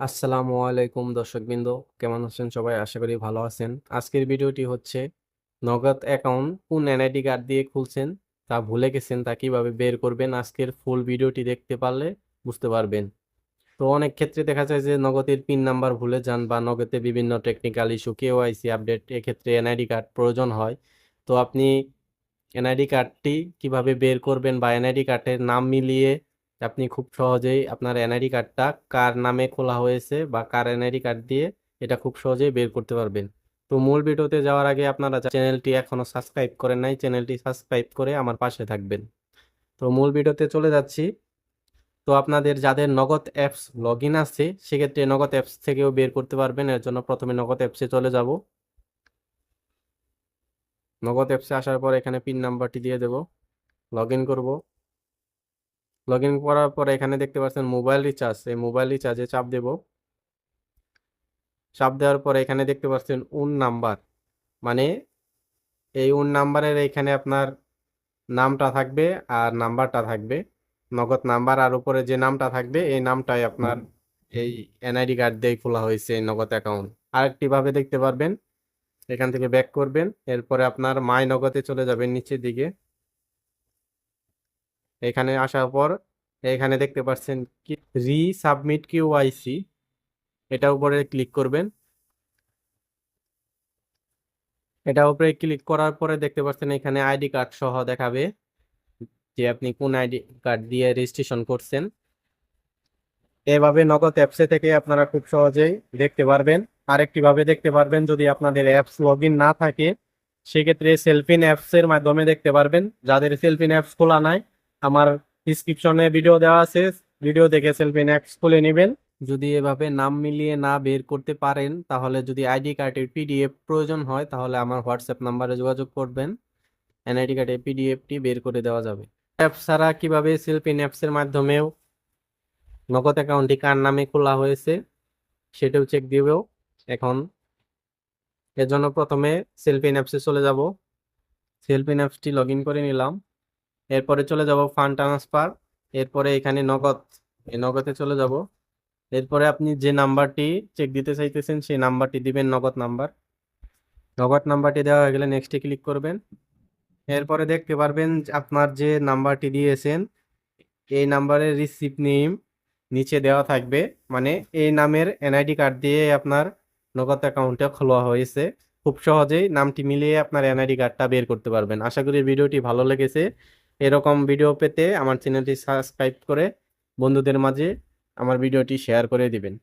আসসালামু আলাইকুম দর্শকবৃন্দ। কেমন আছেন সবাই? আশা করি ভালো আছেন। আজকের ভিডিওটি হচ্ছে নগদ অ্যাকাউন্ট কোন এনআইডি কার্ড দিয়ে খুলছেন, তা ভুলে গেছেন, তা কীভাবে বের করবেন, আজকের ফুল ভিডিওটি দেখতে পারলে বুঝতে পারবেন। তো অনেক ক্ষেত্রে দেখা যায় যে নগদের পিন নাম্বার ভুলে যান বা নগদে বিভিন্ন টেকনিক্যাল ইস্যু কেওয়াইসি আপডেট এক্ষেত্রে এনআইডি কার্ড প্রয়োজন হয়। তো আপনি এনআইডি কার্ডটি কীভাবে বের করবেন বা এনআইডি কার্ডের নাম মিলিয়ে আপনি খুব সহজেই আপনার এনআইডি কার্ডটা কার নামে খোলা হয়েছে বা কার এনআইডি কার্ড দিয়ে এটা খুব সহজেই বের করতে পারবেন। তো মূল ভিডিওতে যাওয়ার আগে আপনারা চ্যানেলটি এখনও সাবস্ক্রাইব করেন নাই, চ্যানেলটি সাবস্ক্রাইব করে আমার পাশে থাকবেন। তো মূল ভিডিওতে চলে যাচ্ছি। তো আপনাদের যাদের নগদ অ্যাপস লগ ইন আছে, সেক্ষেত্রে নগদ অ্যাপস থেকেও বের করতে পারবেন। এর জন্য প্রথমে নগদ অ্যাপসে চলে যাব। নগদ অ্যাপসে আসার পর এখানে পিন নাম্বারটি দিয়ে দেব। লগ ইন করব। লগ ইন করার পরে এখানে দেখতে পাচ্ছেন মোবাইল রিচার্জ এই মোবাইল রিচার্জে চাপ দেব। চাপ দেওয়ার পরে এখানে দেখতে পাচ্ছেন উন নাম্বার মানে এই উন নাম্বারের এখানে আপনার নামটা থাকবে আর নাম্বারটা থাকবে। নগদ নাম্বার আর উপরে যে নামটা থাকবে, এই নামটাই আপনার এই এনআইডি কার্ড দিয়ে খোলা হয়েছে এই নগদ অ্যাকাউন্ট আরেকটি ভাবে দেখতে পারবেন, এখান থেকে ব্যাক করবেন, এরপরে আপনার মাই নগদে চলে যাবেন নিচের দিকে। এখানে আসার পর এখানে দেখতে পাচ্ছেন কি রি সাবমিট কিউআইসি এটা উপরে ক্লিক করবেন। এটা উপরে ক্লিক করার পরে দেখতে পাচ্ছেন এখানে আইডি কার্ড সহ দেখাবে যে আপনি কোন আইডি কার্ড দিয়ে রেজিস্ট্রেশন করছেন। এভাবে নগদ অ্যাপসে থেকে আপনারা খুব সহজেই দেখতে পারবেন। আরেকটি ভাবে দেখতে পারবেন যদি আপনাদের অ্যাপস লগ না থাকে, সেক্ষেত্রে সেলফিন অ্যাপসের মাধ্যমে দেখতে পারবেন। যাদের সেলফিন অ্যাপস খোলা নাই আমার ডিসক্রিপশনে ভিডিও দেওয়া আছে। ভিডিও দেখে সেলফিন অ্যাপস খুলে নেবেন। যদি এভাবে নাম মিলিয়ে না বের করতে পারেন, তাহলে যদি আইডি কার্ডের পিডিএফ প্রয়োজন হয়, তাহলে আমার হোয়াটসঅ্যাপ নাম্বারে যোগাযোগ করবেন। এনআইডি কার্ডের পিডিএফটি বের করে দেওয়া যাবে। অ্যাপ ছাড়া কীভাবে সেলফিন অ্যাপসের মাধ্যমেও নগদ অ্যাকাউন্টটি কার নামে খোলা হয়েছে, সেটাও চেক দিবেও। এখন এর জন্য প্রথমে সেলফি অ্যাপসে চলে যাব। সেলফিন অ্যাপসটি লগ করে নিলাম। এরপরে চলে যাব ফান্ড ট্রান্সফার এরপরে এখানে নগদ, এই নগদে চলে যাব। এরপরে আপনি যে নাম্বারটি চেক দিতে চাইতেছেন, সেই নাম্বারটি দিবেন, নগদ নাম্বার। নগদ নাম্বারটি দেওয়া হয়ে গেলে নেক্সটে ক্লিক করবেন। এরপরে দেখতে পারবেন আপনার যে নাম্বারটি দিয়েছেন, এই নাম্বারের রিসিভ নেম নিচে দেওয়া থাকবে। মানে এই নামের এনআইডি কার্ড দিয়ে আপনার নগদ অ্যাকাউন্টটা খোলা হয়েছে। খুব সহজেই নামটি মিলিয়ে আপনার এনআইডি কার্ডটা বের করতে পারবেন। আশা করি ভিডিওটি ভালো লেগেছে। এরকম ভিডিও পেতে আমার চ্যানেলটি সাবস্ক্রাইব করে বন্ধুদের মাঝে আমার ভিডিওটি শেয়ার করে দিবেন।